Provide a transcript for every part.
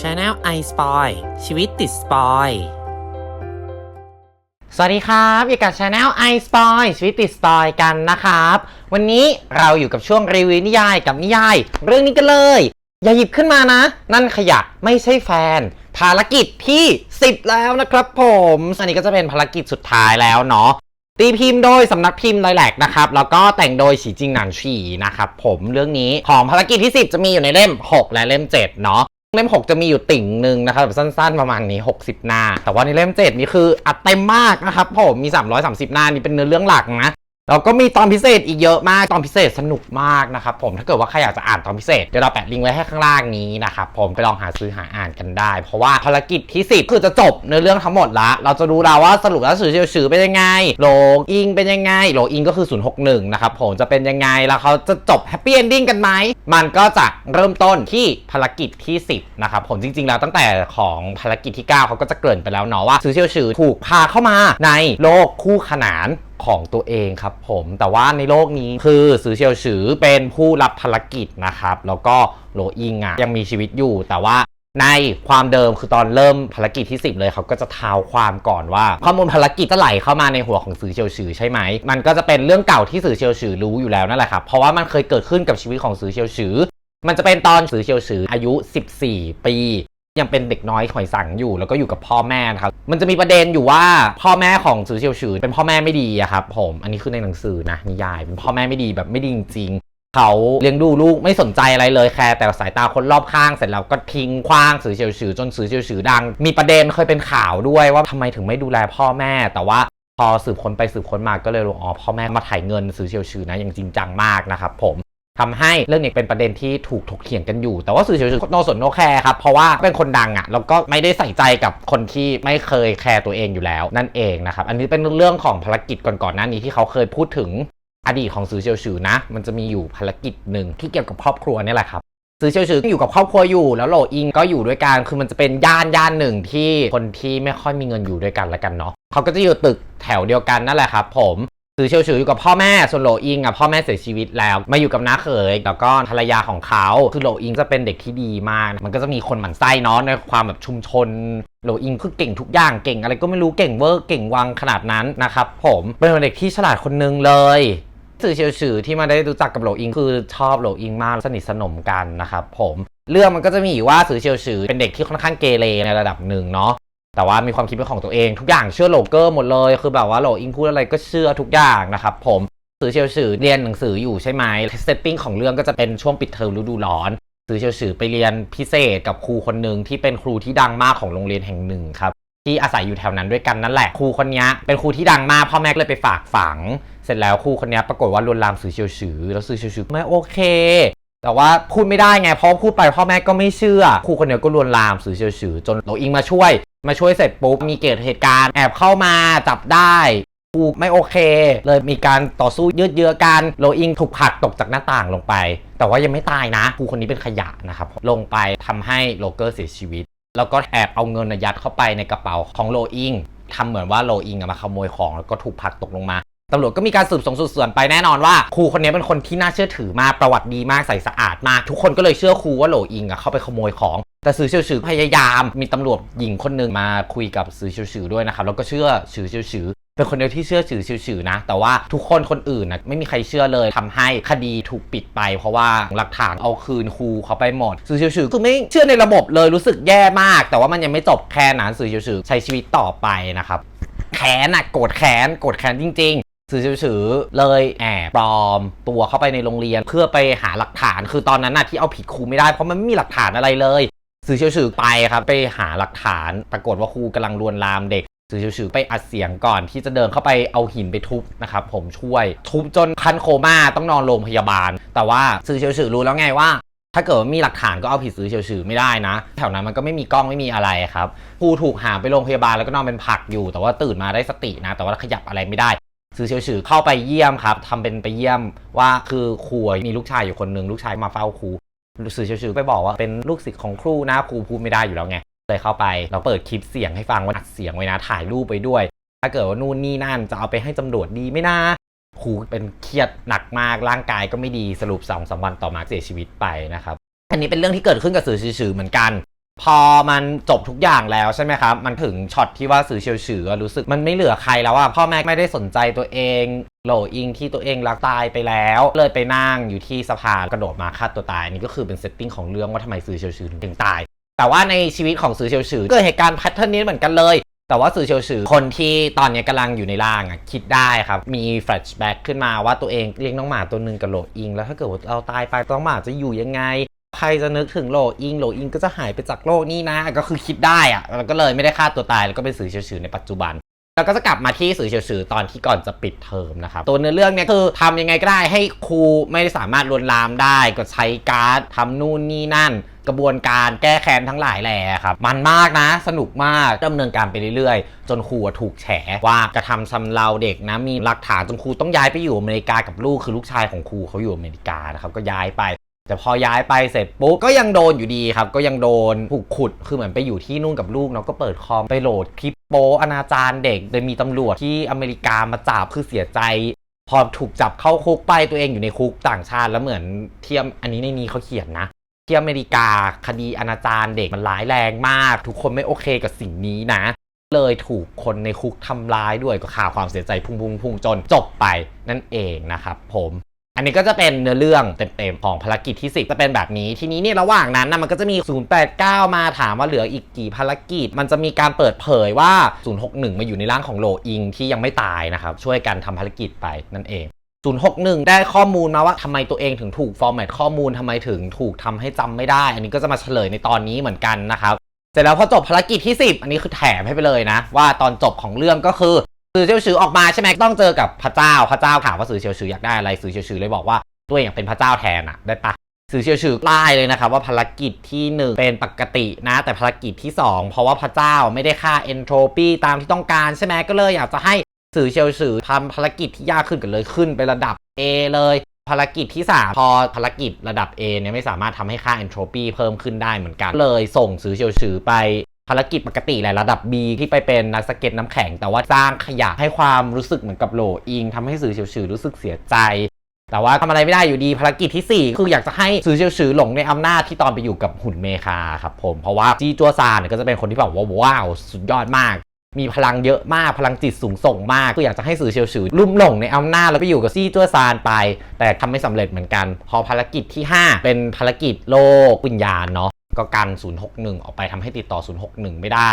Channel i Spoil ชีวิตติดสปอยสวัสดีครับอยู่กับ Channel i Spoil ชีวิตติดสปอยกันนะครับ วันนี้เราอยู่กับช่วงรีวิวนิยายกับนิยาย เรื่องนี้กันเลย อย่าหยิบขึ้นมานะ นั่นขยะไม่ใช่แฟน ภารกิจที่ 10 แล้วนะครับผม อันนี้ก็จะเป็นภารกิจสุดท้ายแล้วเนาะตีพิมพ์โดยสำนักพิมพ์ไลแลกนะครับ แล้วก็แต่งโดยฉีจิงหนานฉีนะครับผมเรื่องนี้ของภารกิจที่ 10 จะมีอยู่ในเล่ม 6 และเล่ม 7 เนาะ เล่ม 6 จะมีอยู่ติ่งหนึ่งนะครับแบบสั้นๆประมาณนี้ 60 หน้า แต่ว่าในเล่ม 7 นี่คืออัดเต็มมากนะครับผมมี 330 หน้านี่เป็นเนื้อเรื่องหลักนะ แล้วก็มีตอนพิเศษอีกเยอะมาก ตอนพิเศษสนุกมากนะครับผม ถ้าเกิดว่าใครอยากจะอ่านตอนพิเศษ เดี๋ยวเราแปะลิงก์ไว้ให้ข้างล่างนี้นะครับผม ไปลองหาซื้อหาอ่านกันได้ เพราะว่าภารกิจที่ 10 คือจะจบเนื้อเรื่องทั้งหมดละ เราจะรู้แล้วว่าสรุปแล้วสื่อเชียวฉือเป็นยังไง โลอิงเป็นยังไง โลอิงก็คือ 061 นะครับผม จะเป็นยังไง แล้วเขาจะจบแฮปปี้เอนดิ้งกันไหม มันก็จะเริ่มต้นที่ภารกิจที่ 10 นะครับผม จริง ๆ แล้วตั้งแต่ของภารกิจที่ 9เขาก็จะเกริ่นไปแล้วเนาะว่าซื้อเชียวฉือถูกพาเข้ามาในโลกคู่ขนาน ของตัวเองครับผม แต่ว่าในโลกนี้คือซื้อเชียวฉือเป็นผู้รับภารกิจนะครับ แล้วก็โหลอิงอะยังมีชีวิตอยู่ แต่ว่าในความเดิมคือตอนเริ่มภารกิจที่ 10 เลยเขาก็จะเท้าความก่อนว่า ข้อมูลภารกิจจะไหลเข้ามาในหัวของสื่อเชียวฉือใช่ไหม มันก็จะเป็นเรื่องเก่าที่สื่อเชียวฉือรู้อยู่แล้วนั่นแหละครับ เพราะว่ามันเคยเกิดขึ้นกับชีวิตของสื่อเชียวฉือมันจะเป็นตอนสื่อเชียวฉืออายุ 14 ปี ยังเป็นเด็กน้อยหอยสังอยู่ แล้วก็อยู่กับพ่อแม่นะครับ มันจะมีประเด็นอยู่ว่าพ่อแม่ของซือเชียวฉือเป็นพ่อแม่ไม่ดีอะครับผมอันนี้คือในหนังสือนะนิยาย เป็นพ่อแม่ไม่ดีแบบไม่ดีจริงเขาเลี้ยงดูลูกไม่สนใจอะไรเลยแค่แต่สายตาคนรอบข้างเสร็จแล้วก็ทิ้งขว้างซือเชียวฉือจนซือเชียวฉือดัง มีประเด็นเคยเป็นข่าวด้วยว่าทำไมถึงไม่ดูแลพ่อแม่ แต่ว่าพอสืบค้นไปสืบค้นมาก็เลยรู้อ๋อพ่อแม่มาถ่ายเงินซือเชียวฉือนะอย่างจริงจังมากนะครับผม ทำให้เรื่องนี้เป็นประเด็นที่ถูกถกเถียงกันอยู่ แต่ว่าสื่อเฉยๆโนสนโนแคร์ครับ เพราะว่าเป็นคนดังอะ่ะ แล้วก็ไม่ได้ใส่ใจกับคนที่ไม่เคยแคร์ตัวเองอยู่แล้ว นั่นเองนะครับ อันนี้เป็นเรื่องของภารกิจก่อนๆหน้านี้ที่เขาเคยพูดถึงอดีตของสื่อเฉยๆนะ มันจะมีอยู่ภารกิจหนึ่งที่เกี่ยวกับครอบครัวนี่แหละครับซื้อเชียวฉืออยู่กับครอบครัวอยู่ แล้วโหลอิงก็อยู่ด้วยกันคือมันจะเป็นย่านย่านหนึ่งที่คนที่ไม่ค่อยมีเงินอยู่ด้วยกันล้วกันเนาะเขาก็จะอยู่ตึกแถวเดียวกันนั่นแหละครับผม ซื้อเชียวฉืออยู่กับพ่อแม่ส่วนโหลอิงอะพ่อแม่เสียชีวิตแล้ว มาอยู่กับน้าเขยแล้วก็ภรรยาของเขาคือโหลอิงจะเป็นเด็กที่ดีมาก มันก็จะมีคนหมั่นไส้เนาะในความแบบชุมชนโหลอิงคือเก่งทุกอย่างเก่ง อะไรก็ไม่รู้เก่งเวอร์เก่งวังขนาดนั้นนะครับผมเป็นเด็กที่ฉลาดคนนึงเลยสื่อเชียวฉือที่มาได้รู้จักกับโหลอิงคือชอบโหลอิงมากสนิทสนมกันนะครับผมเรื่องมันก็จะมีอยู่ว่าสื่อเชียวฉือเป็นเด็กที่ค่อนข้างเกเรในระดับหนึ่งเนาะ แต่ว่ามีความคิดเป็นของตัวเองทุกอย่างเชื่อโลเกอร์หมดเลย คือแบบว่าโลอิงพูดอะไรก็เชื่อทุกอย่างนะครับผมสื่อเชียวฉือเรียนหนังสืออยู่ใช่ไหมเซตติ้งของเรื่องก็จะเป็นช่วงปิดเทอมฤดูร้อนสื่อเชียวฉือไปเรียนพิเศษกับครูคนหนึ่งที่เป็นครูที่ดังมากของโรงเรียนแห่งหนึ่งครับที่อาศัยอยู่แถวนั้นด้วยกันนั่นแหละครูคนนี้เป็นครูที่ดังมากพ่อแม่ก็เลยไปฝากฝัง เสร็จแล้วครูคนนี้ปรากฏว่าลวนลามสื่อเชียวฉือแล้วสื่อเชียวฉือไม่โอเค แต่ว่าพูดไม่ได้ไงเพราะพูดไปพ่อแม่ก็ไม่เชื่อครูคนนี้ก็ลวนลามสื่อเชียวฉือจนโลอิงมาช่วย มาช่วยเสร็จปุ๊บมีเกิดเหตุการณ์แอบเข้ามาจับได้ครูไม่โอเค เลยมีการต่อสู้ยืดเยื้อกันโลอิงถูกผลักตกจากหน้าต่างลงไป แต่ว่ายังไม่ตายนะครูคนนี้เป็นขยะนะครับลงไปทำให้โลเกอร์เสียชีวิต แล้วก็แอบเอาเงินน่ะยัดเข้าไปในกระเป๋าของโลอิงทำเหมือนว่าโลอิงมาขโมยของแล้วก็ถูกผลักตกลงมาตำรวจก็มีการสืบสวนสืบสวนไปแน่นอนว่าครูคนนี้เป็นคนที่น่าเชื่อถือมากประวัติดีมากใสสะอาดมาก ทุกคนก็เลยเชื่อครูว่าโหลอิงอะเข้าไปขโมยของ แต่สื่อเชี่ยวฉือพยายามมีตำรวจหญิงคนหนึ่งมาคุยกับสื่อเชี่ยวฉือด้วยนะครับแล้วก็เชื่อสื่อเชี่ยวฉือเป็นคนเดียวที่เชื่อสื่อเชี่ยวฉือนะ แต่ว่าทุกคนคนอื่นนะไม่มีใครเชื่อเลยทำให้คดีถูกปิดไป เพราะว่าหลักฐานเอาคืนครูเขาไปหมดสื่อเชี่ยวฉือคือไม่เชื่อในระบบเลยรู้สึกแย่มาก แต่ว่ามันยังไม่จบแค่นั้นสื่อเชี่ยวฉือใช้ชีวิตต่อไปนะครับแค้นอะโกรธแค้นโกรธแค้นจริงๆสื่อฉือเลยแอบปลอมตัวเข้าไปในโรงเรียน เพื่อไปหาหลักฐานคือตอนนั้นน่ะที่เอาผิดครูไม่ได้เพราะมันไม่มีหลักฐานอะไรเลย สื่อเชียวฉือไปครับไปหาหลักฐานปรากฏว่าครูกำลังลวนลามเด็กสื่อเชียวฉือไปอัดเสียงก่อนที่จะเดินเข้าไปเอาหินไปทุบนะครับผมช่วย ทุบจนคันโคม่าต้องนอนโรงพยาบาล แต่ว่าสื่อเชียวฉือรู้แล้วไงว่าถ้าเกิดมีหลักฐานก็เอาผิดสื่อเฉียวๆไม่ได้นะ แถวนั้นมันก็ไม่มีกล้องไม่มีอะไรครับครูถูกหามไปโรงพยาบาลแล้วก็นอนเป็นผักอยู่ แต่ว่าตื่นมาได้สตินะ แต่ว่าขยับอะไรไม่ได้สื่อเฉียวๆเข้าไปเยี่ยมครับทำเป็นไปเยี่ยมว่าคือครูมีลูกชายอยู่คนหนึ่งลูกชายมาเฝ้าครู สื่อเฉยวๆไปบอกว่าเป็นลูกศิษย์ของครูนะครูพูดไม่ได้อยู่แล้วไงเลยเข้าไปเราเปิดคลิปเสียงให้ฟังว่าอัดเสียงไว้นะถ่ายรูปไปด้วย ถ้าเกิดว่านู่นนี่นั่นจะเอาไปให้ตำรวจดีไม่นะครูเป็นเครียดหนักมากร่างกายก็ไม่ดีสรุปสองสามวันต่อมาเสียชีวิตไปนะครับอันนี้เป็นเรื่องที่เกิดขึ้นกับสื่อฉือๆเหมือนกัน พอมันจบทุกอย่างแล้วใช่ไหมครับ มันถึงช็อตที่ว่าสื่อเชียวฉือรู้สึกมันไม่เหลือใครแล้วอะพ่อแม่ไม่ได้สนใจตัวเอง โหลอิงที่ตัวเองรักตายไปแล้ว เลยไปนั่งอยู่ที่สะพานกระโดดมาฆ่าตัวตายนี่ก็คือเป็นเซตติ้งของเรื่องว่าทำไมสื่อเชียวฉือถึงตาย แต่ว่าในชีวิตของสื่อเชียวฉือเกิดเหตุการณ์แพทเทิร์นนี้เหมือนกันเลยแต่ว่าสื่อเชียวฉือคนที่ตอนนี้กำลังอยู่ในร่างอะคิดได้ครับ มีแฟลชแบ็กขึ้นมาว่าตัวเองเลี้ยงน้องหมาตัวหนึ่งกับโหลอิง แล้วถ้าเกิดเราตายไปน้องหมาจะอยู่ยังไง ใครจะนึกถึงโหลอิงโหลอิงก็จะหายไปจากโลกนี้นะ ก็คือคิดได้อะแล้วก็เลยไม่ได้ฆ่าตัวตายแล้วก็เป็นสื่อเชียวฉือในปัจจุบัน แล้วก็จะกลับมาที่สื่อเฉียว์ตอนที่ก่อนจะปิดเทอมนะครับ ตัวเนื้อเรื่องเนี่ยคือทำยังไงก็ได้ให้ครูไม่ได้สามารถลวนลามได้ ก็ใช้การ์ดทำนู่นนี่นั่น กระบวนการแก้แค้นทั้งหลายแหล่ครับ มันมากนะ สนุกมากดำเนินการไปเรื่อยๆ จนครูถูกแฉว่ากระทำชำเราเด็กนะมีหลักฐานจนครูต้องย้ายไปอยู่อเมริกากับลูกคือลูกชายของครูเขาอยู่อเมริกานะครับก็ย้ายไปแต่พอย้ายไปเสร็จปุ๊บก็ยังโดนอยู่ดีครับ ก็ยังโดนผูกขุดคือเหมือนไปอยู่ที่นู่นกับลูกเนาะก็เปิดคอมไปโหลดคลิป โปอนาจารเด็ก โดยมีตำรวจที่อเมริกามาจับคือเสียใจ พอถูกจับเข้าคุกไปตัวเองอยู่ในคุกต่างชาติแล้วเหมือนเทียมอันนี้ในนี้เขาเขียนนะที่อเมริกาคดีอนาจารเด็กมันร้ายแรงมาก ทุกคนไม่โอเคกับสิ่งนี้นะ เลยถูกคนในคุกทำร้ายด้วยก็ข่าวความเสียใจพุ่งพุ่งพุ่งจนจบไปนั่นเองนะครับผม อันนี้ก็จะเป็นเนื้อเรื่องเต็มๆของภารกิจที่ 10 จะเป็นแบบนี้ ทีนี้เนี่ยระหว่างนั้นนะมันก็จะมี 089 มาถามว่าเหลืออีกกี่ภารกิจ มันจะมีการเปิดเผยว่า 061 มาอยู่ในร่างของโลอิงที่ยังไม่ตายนะครับ ช่วยกันทำภารกิจไปนั่นเอง061 ได้ข้อมูลมาว่าทำไมตัวเองถึงถูกฟอร์แมตข้อมูลทำไมถึงถูกทำให้จำไม่ได้ อันนี้ก็จะมาเฉลยในตอนนี้เหมือนกันนะครับ เสร็จแล้วพอจบภารกิจที่ 10 อันนี้คือแถมให้ไปเลยนะ ว่าตอนจบของเรื่องก็คือ สื่อเชียวฉือออกมาใช่ไหมต้องเจอกับพระเจ้าพระเจ้าถามว่าสื่อเชียวฉืออยากได้อะไรสื่อเชียวฉือเลยบอกว่าตัวเองอยากเป็นพระเจ้าแทนอะได้ปะสื่อเชียวฉือไล่เลยนะครับว่าภารกิจที่ 1 เป็นปกตินะ แต่ภารกิจที่ 2 เพราะว่าพระเจ้าไม่ได้ค่าเอนโทรปีตามที่ต้องการใช่ไหมก็เลยอยากจะให้สื่อเชียวฉือทำภารกิจที่ยากขึ้นกันเลยขึ้นไประดับ A เลย ภารกิจที่ 3 พอภารกิจระดับ A เนี่ยไม่สามารถทำให้ค่า entropy เพิ่มขึ้นได้เหมือนกัน เลยส่งซื้อเฉียวฉือไป ภารกิจปกติแหละระดับ B ที่ไปเป็นนักสเก็ตน้ำแข็ง แต่ว่าสร้างขยะให้ความรู้สึกเหมือนกับโหลอิงทำให้สื่อเฉียวฉือรู้สึกเสียใจ แต่ว่าทำอะไรไม่ได้อยู่ดีภารกิจที่ 4 คืออยากจะให้ซื้อเฉียวฉือหลงในอำนาจที่ตอนไปอยู่กับหุ่นเมคาครับผมเพราะว่าจีจัวซานก็จะเป็นคนที่แบบว่าว้าวสุดยอดมาก มีพลังเยอะมากพลังจิตสูงส่งมากก็อยากจะให้สื่อเชียวฉือลุ่มหลงในอำนาจแล้วไปอยู่กับซี่จัวซานไป แต่ทำไม่สำเร็จเหมือนกัน พอภารกิจที่ 5 เป็นภารกิจโลกวิญญาณเนาะ ก็กัน 061 ออกไปทำให้ติดต่อ 061 ไม่ได้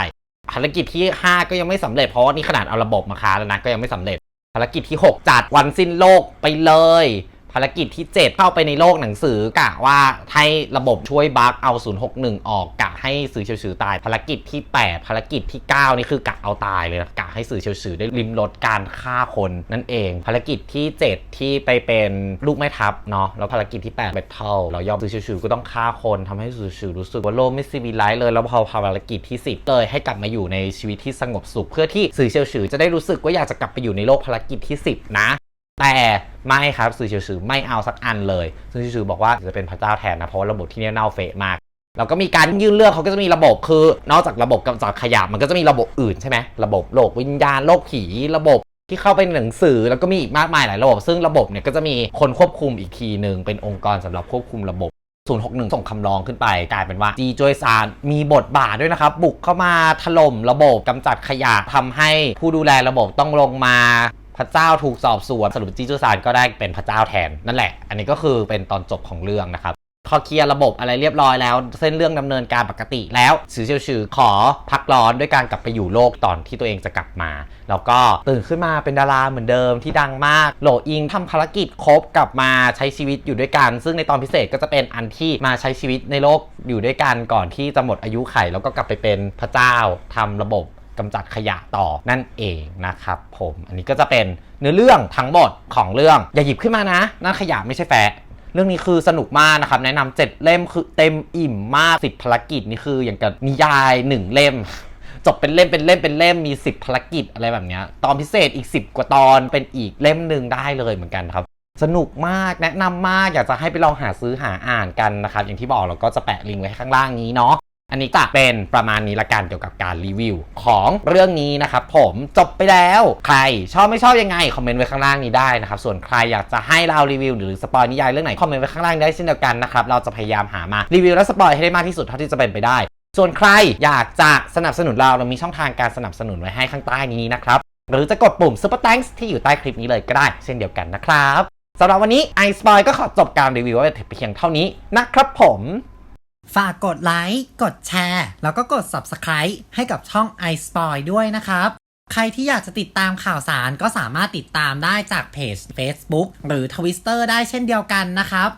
ภารกิจที่ 5 ก็ยังไม่สำเร็จเพราะว่านี่ขนาดเอาระบบมาค้าแล้วนะก็ยังไม่สำเร็จ ภารกิจที่ 6 จัดวันสิ้นโลกไปเลย ภารกิจที่ 7 เข้าไปในโลกหนังสือกะว่าให้ระบบช่วยบั๊กเอา 061 ออกกะให้สื่อเฉียวฉือตาย ภารกิจที่ 8 ภารกิจที่ 9 นี่คือกะเอาตายเลยนะกะให้สื่อเฉียวฉือได้ริมรถการฆ่าคนนั่นเอง ภารกิจที่ 7 ที่ไปเป็นลูกแม่ทัพเนาะแล้วภารกิจที่8เบทเทิลเรายอมสื่อเฉียวฉือก็ต้องฆ่าคนทำให้สื่อเฉียวฉือรู้สึกว่าโลกไม่ซีวิไลซ์เลยแล้วพอภารกิจที่ 10เลยให้กลับมาอยู่ในชีวิตที่สงบสุข เพื่อที่สื่อเฉียวฉือจะได้รู้สึกว่าอยากจะกลับไปอยู่ในโลกภารกิจที่ 10 นะ แต่ไม่ครับสื่อเฉียวฉือไม่เอาสักอันเลยสื่อเฉียวฉือบอกว่าจะเป็นพระเจ้าแทนนะเพราะว่าระบบที่นี่เน่าเฟะมากแล้วก็มีการยื่นเรื่องเขาก็จะมีระบบคือ นอกจากระบบกำจัดขยะมันก็จะมีระบบอื่นใช่ไหมระบบโลกวิญญาณโลกผีระบบที่เข้าไปหนังสือแล้วก็มีอีกมากมายหลายระบบ ซึ่งระบบเนี่ยก็จะมีคนควบคุมอีกทีหนึ่งเป็นองค์กรสำหรับควบคุมระบบ 061 ส่งคำร้องขึ้นไป กลายเป็นว่าจีจวยซานมีบทบาทด้วยนะครับ บุกเข้ามาถล่มระบบกำจัดขยะทำให้ผู้ดูแลระบบต้องลงมา พระเจ้าถูกสอบสวนสรุปจีจูซานก็ได้เป็นพระเจ้าแทนนั่นแหละ อันนี้ก็คือเป็นตอนจบของเรื่องนะครับพอเคลียร์ระบบอะไรเรียบร้อยแล้ว เส้นเรื่องดำเนินการปกติแล้วซือเชียวชือขอพักร้อนด้วยการกลับไปอยู่โลกตอนที่ตัวเองจะกลับมา แล้วก็ตื่นขึ้นมาเป็นดาราเหมือนเดิมที่ดังมากโหลอิงทำภารกิจครบกลับมาใช้ชีวิตอยู่ด้วยกัน ซึ่งในตอนพิเศษก็จะเป็นอันที่มาใช้ชีวิตในโลกอยู่ด้วยกันก่อนที่จะหมดอายุไข แล้วก็กลับไปเป็นพระเจ้าทำระบบ กำจัดขยะต่อนั่นเองนะครับผมอันนี้ก็จะเป็นเนื้อเรื่องทั้งหมดของเรื่อง อย่าหยิบขึ้นมานะนั่นขยะไม่ใช่แฟะเรื่องนี้คือสนุกมากนะครับ แนะนำเจ็ดเล่มคือเต็มอิ่มมากสิบภารกิจนี่คืออย่างกับนิยายหนึ่งเล่ม จบเป็นเล่มเป็นเล่มเป็นเล่มมี 10ภารกิจอะไรแบบนี้ตอนพิเศษอีก 10 กว่าตอนเป็นอีกเล่มหนึ่งได้เลยเหมือนกันครับสนุกมากแนะนำมากอยากจะให้ไปลองหาซื้อหาอ่านกันนะครับ อย่างที่บอกเราก็จะแปะลิงก์ไว้ข้างล่างนี้เนาะ อันนี้จะเป็นประมาณนี้ละกันเกี่ยวกับการรีวิว ของเรื่องนี้นะครับผมจบไปแล้วใครชอบไม่ชอบยังไงคอมเมนต์ไว้ข้างล่างนี้ได้นะครับส่วนใครอยากจะให้เรารีวิว หรือสปอยนิยายเรื่องไหนคอมเมนต์ไว้ข้างล่างได้เช่นเดียวกันนะครับเราจะพยายามหามารีวิวและสปอยให้ได้มากที่สุดเท่าที่จะเป็นไปได้ ส่วนใครอยากจะสนับสนุนเราเรามีช่องทางการสนับสนุนไว้ให้ข้างใต้นี้นะครับหรือจะกดปุ่ม Super Thanks ที่อยู่ใต้คลิปนี้เลยก็ได้เช่นเดียวกันนะครับสำหรับวันนี้ i s p o i ก็ขอจบการรีวิวไว้เพียงเท่านี้นะครับผม ฝากกดไลค์ กดแชร์ แล้วก็กด Subscribe ให้กับช่อง iSpoil ด้วยนะครับ ใครที่อยากจะติดตามข่าวสารก็สามารถติดตามได้จากเพจ Facebook หรือ Twitter ได้เช่นเดียวกันนะครับ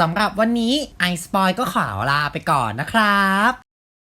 สำหรับวันนี้ iSpoil ก็ขอลาไปก่อนนะครับ